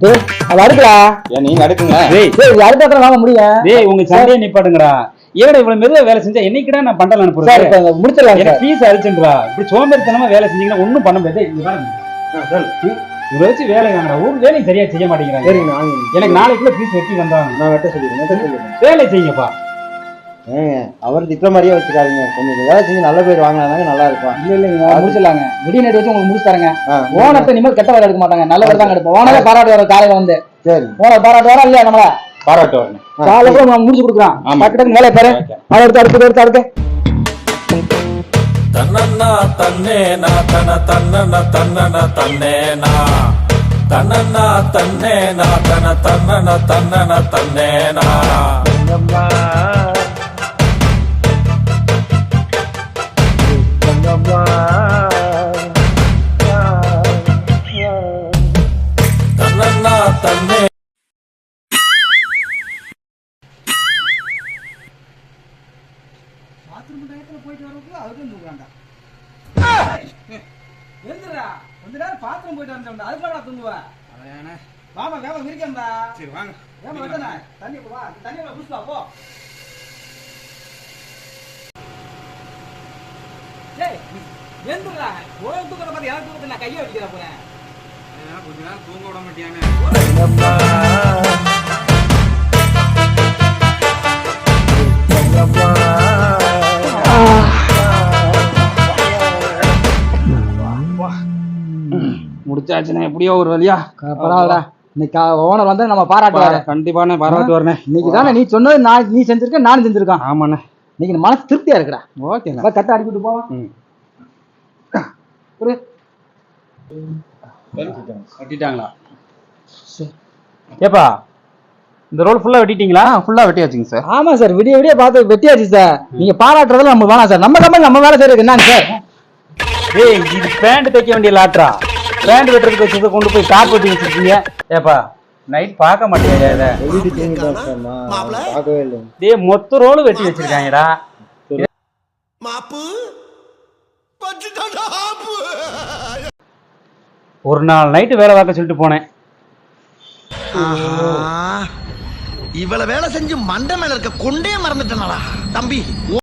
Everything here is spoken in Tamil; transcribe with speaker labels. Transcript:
Speaker 1: அது அடுக்கலா
Speaker 2: நீங்க அடுக்குங்க
Speaker 3: டேய்
Speaker 1: டேய் இது அடுத்த வாங்க முடியும்?
Speaker 3: டேய் உங்க சண்டையை நிப்பாட்டுங்கடா ஏடா இவ்வளவு மெதுவா வேலை செஞ்சா என்னைக்குடா நான் பண்டல
Speaker 1: சார்
Speaker 3: அனுப்புறேன்
Speaker 1: முடிச்சிடலாம்
Speaker 3: எனக்கு ஃபீஸ் அழிச்சுன்றா இப்படி சோம்பேறித்தனமா வேலை செஞ்சீங்கன்னா ஒண்ணும் பண்ண முடியாது. இதை வச்சு வேலை வாங்கடா ஒரு வேலையும் சரியா செய்ய மாட்டேங்கிறாங்க. எனக்கு நாளைக்குள்ள ஃபீஸ் வெட்டி வந்தாங்க
Speaker 1: நான் வெட்ட சொல்லிடுறேன்.
Speaker 3: வேலை செய்யுங்கப்பா.
Speaker 1: அவர் திட்ட மாதிரியே வச்சுக்காதீங்க. கொஞ்சம் வேலை செஞ்சு நல்ல பேர் வாங்கினாதாங்க நல்லா இருக்கும்
Speaker 4: இல்ல இல்லைங்க முடிச்சிடலாங்க. விடிய நேரம் வச்சு உங்களுக்கு முடிச்சு தரேங்க. ஓனத்தை இனிமேல் கெட்ட வேலை எடுக்க மாட்டாங்க. நல்ல வேலை தான் எடுப்போம். ஓனரே பாராட்டு வர காலையில வந்து.
Speaker 1: சரி.
Speaker 4: ஓனர் பாராட்டு வர இல்லையா நம்மள?
Speaker 3: பாராட்டு வரணும்
Speaker 4: காலையில கூட நம்ம முடிச்சு கொடுக்குறான்
Speaker 3: ஆமா.
Speaker 4: டக்கு டக்கு வேலையை பாரு. அதை எடுத்து அடுத்து எடுத்து அடுத்து.
Speaker 5: தன்னன்னா தன்னேனா தன தன்னன தன்னன தன்னேனா தன்னன்னா தன்னேனா தன தன்னன தன்னன தன்னேனா தன்னன்னா தன்னே
Speaker 4: எழுந்துடா கொஞ்ச நேரம் பாத்ரூம் போயிட்டு வந்தோம்டா அதுக்குள்ள தூங்குவேன் வாமா வேமா விரிக்கம்டா
Speaker 3: சரி வாங்க.
Speaker 4: வேமா வெட்டனே தண்ணி வா. தண்ணி புதுசா போ. டேய் எழுந்துடா ஓரம் தூக்கற மாதிரி எனக்கு தூக்கத்தை நான் கையை வச்சுக்கிறேன் போறேன்
Speaker 3: தூங்க விட மாட்டியானே முடிச்சாச்சுண்ணே எப்படியோ ஒரு வழியா.
Speaker 4: பரவாயில்லடா இன்னைக்கு ஓனர் வந்து நம்ம பாராட்டுவாரு
Speaker 3: கண்டிப்பான பாராட்டு வரேன்
Speaker 4: இன்னைக்கு தானே நீ சொன்னது நான் நீ செஞ்சிருக்க நானும் செஞ்சிருக்கான்
Speaker 3: ஆமாண்ணே.
Speaker 4: இன்னைக்கு மனசு திருப்தியா இருக்குடா.
Speaker 3: ஓகேண்ணே.
Speaker 4: வா, கட்டை அடிக்கிட்டு போவோம். ஒரு
Speaker 3: வெட்டிட்டாங்களா ஏப்பா இந்த ரோல் ஃபுல்லா வெட்டிட்டீங்களா?
Speaker 2: ஃபுல்லா வெட்டியாச்சுங்க சார்.
Speaker 4: ஆமா சார் விடிய விடிய பார்த்து வெட்டியாச்சு சார். நீங்க பாராட்டுறதுல நம்ம வேணாம் சார். நம்ம கம்பெனி நம்ம வேலை செய்யறது என்னங்க சார்?
Speaker 3: ஏய் இது பேண்ட் தைக்க வேண்டிய லாட்ரா. பேண்ட் வெட்டுறதுக்கு வச்சதை கொண்டு போய் டாப் வெட்டி வச்சிருக்கீங்க. ஏப்பா நைட் பார்க்க மாட்டேங்க இதை?
Speaker 1: பார்க்கவே இல்லை
Speaker 3: டேய் மொத்த ரோலும் வெட்டி வச்சிருக்காங்கடா. ஒரு நாள் நைட்டு வேலை பார்க்க சொல்லிட்டு போனேன்.
Speaker 6: இவ்வளவு வேலை செஞ்சு மண்டை மேல இருக்க கொண்டே மறந்துட்டனா தம்பி